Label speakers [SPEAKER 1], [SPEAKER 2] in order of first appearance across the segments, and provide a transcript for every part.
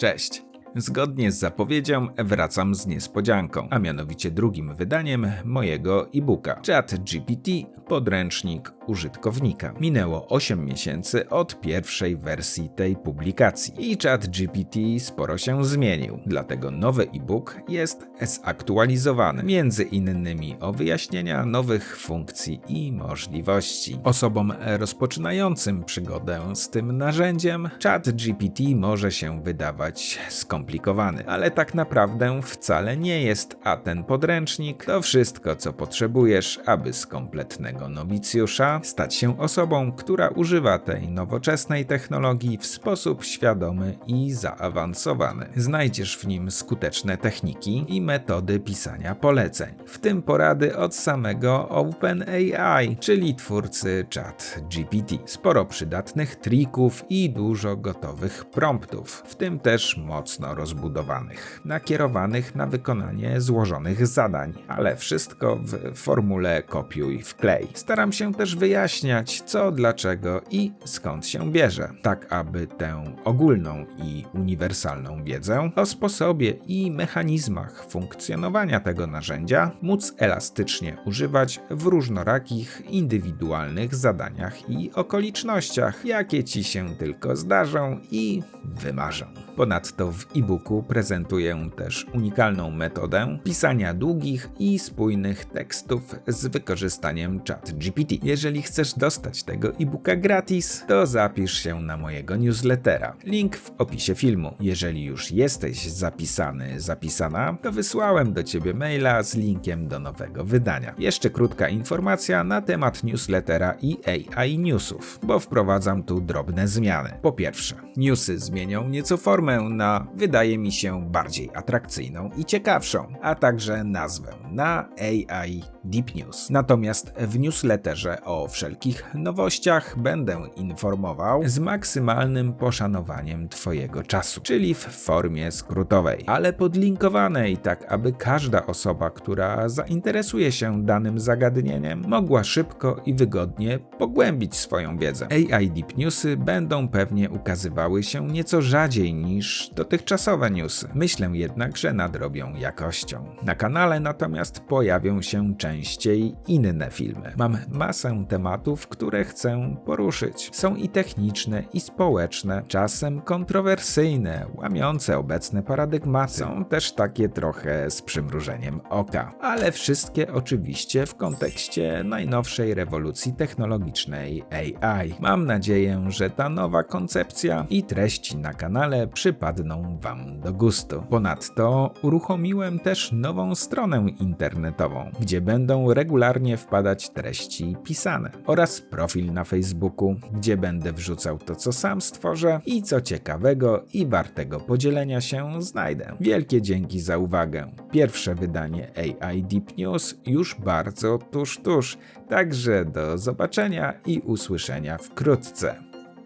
[SPEAKER 1] Cześć! Zgodnie z zapowiedzią wracam z niespodzianką, a mianowicie drugim wydaniem mojego e-booka Chat GPT podręcznik użytkownika. Minęło 8 miesięcy od pierwszej wersji tej publikacji i Chat GPT sporo się zmienił, dlatego nowy e-book jest zaktualizowany, między innymi o wyjaśnienia nowych funkcji i możliwości. Osobom rozpoczynającym przygodę z tym narzędziem Chat GPT może się wydawać skomplikowany, ale tak naprawdę wcale nie jest, a ten podręcznik to wszystko, co potrzebujesz, aby z kompletnego nowicjusza stać się osobą, która używa tej nowoczesnej technologii w sposób świadomy i zaawansowany. Znajdziesz w nim skuteczne techniki i metody pisania poleceń, w tym porady od samego OpenAI, czyli twórcy Chat GPT. Sporo przydatnych trików i dużo gotowych promptów, w tym też mocno rozbudowanych, nakierowanych na wykonanie złożonych zadań, ale wszystko w formule kopiuj wklej. Staram się też wyjaśniać co, dlaczego i skąd się bierze, tak aby tę ogólną i uniwersalną wiedzę o sposobie i mechanizmach funkcjonowania tego narzędzia móc elastycznie używać w różnorakich, indywidualnych zadaniach i okolicznościach, jakie ci się tylko zdarzą i wymarzą. Ponadto w e-booku prezentuję też unikalną metodę pisania długich i spójnych tekstów z wykorzystaniem ChatGPT. Jeżeli chcesz dostać tego e-booka gratis, to zapisz się na mojego newslettera. Link w opisie filmu. Jeżeli już jesteś zapisany, zapisana, to wysłałem do ciebie maila z linkiem do nowego wydania. Jeszcze krótka informacja na temat newslettera i AI newsów, bo wprowadzam tu drobne zmiany. Po pierwsze, newsy zmienią nieco formę na, wydaje mi się, bardziej atrakcyjną i ciekawszą, a także nazwę na AI Deep News. Natomiast w newsletterze o wszelkich nowościach będę informował z maksymalnym poszanowaniem Twojego czasu, czyli w formie skrótowej, ale podlinkowanej, tak aby każda osoba, która zainteresuje się danym zagadnieniem, mogła szybko i wygodnie pogłębić swoją wiedzę. AI Deep Newsy będą pewnie ukazywały się nieco rzadziej niż dotychczasowe newsy. Myślę jednak, że nadrobią jakością. Na kanale natomiast pojawią się częściej inne filmy. Mam masę tematów, które chcę poruszyć. Są i techniczne, i społeczne, czasem kontrowersyjne, łamiące obecne paradygmaty. Są też takie trochę z przymrużeniem oka, ale wszystkie oczywiście w kontekście najnowszej rewolucji technologicznej AI. Mam nadzieję, że ta nowa koncepcja i treści na kanale przypadną Wam do gustu. Ponadto uruchomiłem też nową stronę internetową, gdzie będą regularnie wpadać treści pisane oraz profil na Facebooku, gdzie będę wrzucał to, co sam stworzę i co ciekawego i wartego podzielenia się znajdę. Wielkie dzięki za uwagę. Pierwsze wydanie AI Deep News już bardzo tuż tuż, także do zobaczenia i usłyszenia wkrótce.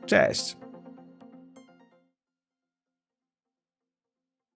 [SPEAKER 1] Cześć!